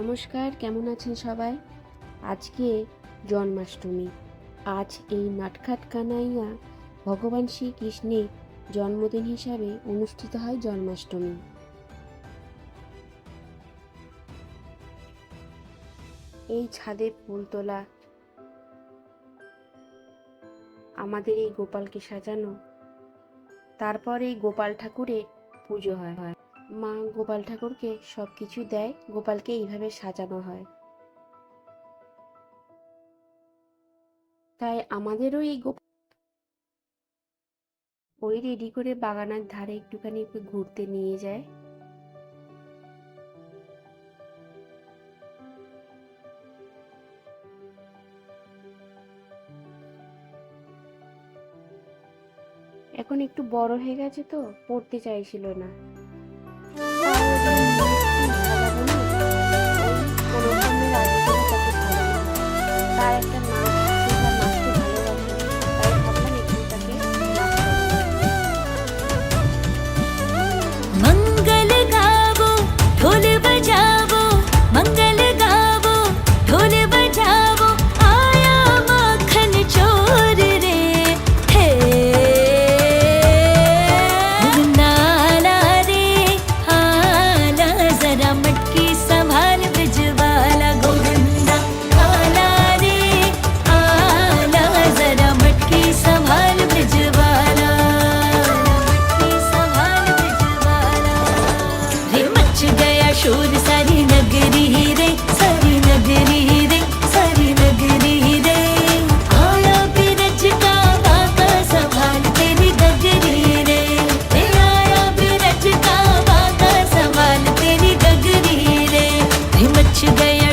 নমস্কার, কেমন আছেন সবাই? আজকে জন্মাষ্টমী। আজ এই নাটখাট কানাইয়া ভগবান শ্রীকৃষ্ণের জন্মদিন হিসাবে অনুষ্ঠিত হয় জন্মাষ্টমী। এই ছাদে ফুল তোলা, আমাদের এই গোপালকে সাজানো, তারপর এই গোপাল ঠাকুরের পুজো হয়। হয় মা গোপাল ঠাকুরকে সব কিছু দেয়, গোপালকে এইভাবে সাজানো হয়। তাই আমাদেরও এই গোপাল ওই রেডি করে বাগানের ধারে একটুখানি একটু ঘুরতে নিয়ে যায়। এখন একটু বড় হয়ে গেছে তো, পড়তে চাইছিল না। 了。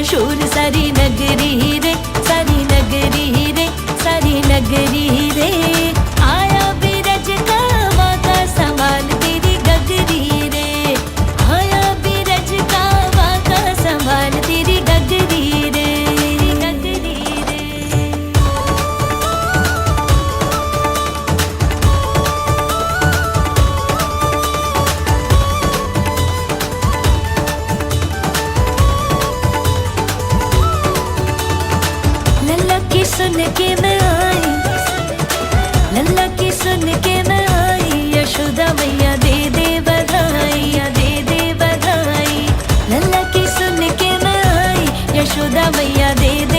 शूर सारी नगरी रे सारी नगरी रे सारी नगरी रे। के मैं आई। लल्ला की सुन के मैं आई। यशोदा मैया, दे दे बधाई दे दे बधाई। लल्ला की सुन के मैं आई। यशोदा मैया, दे दे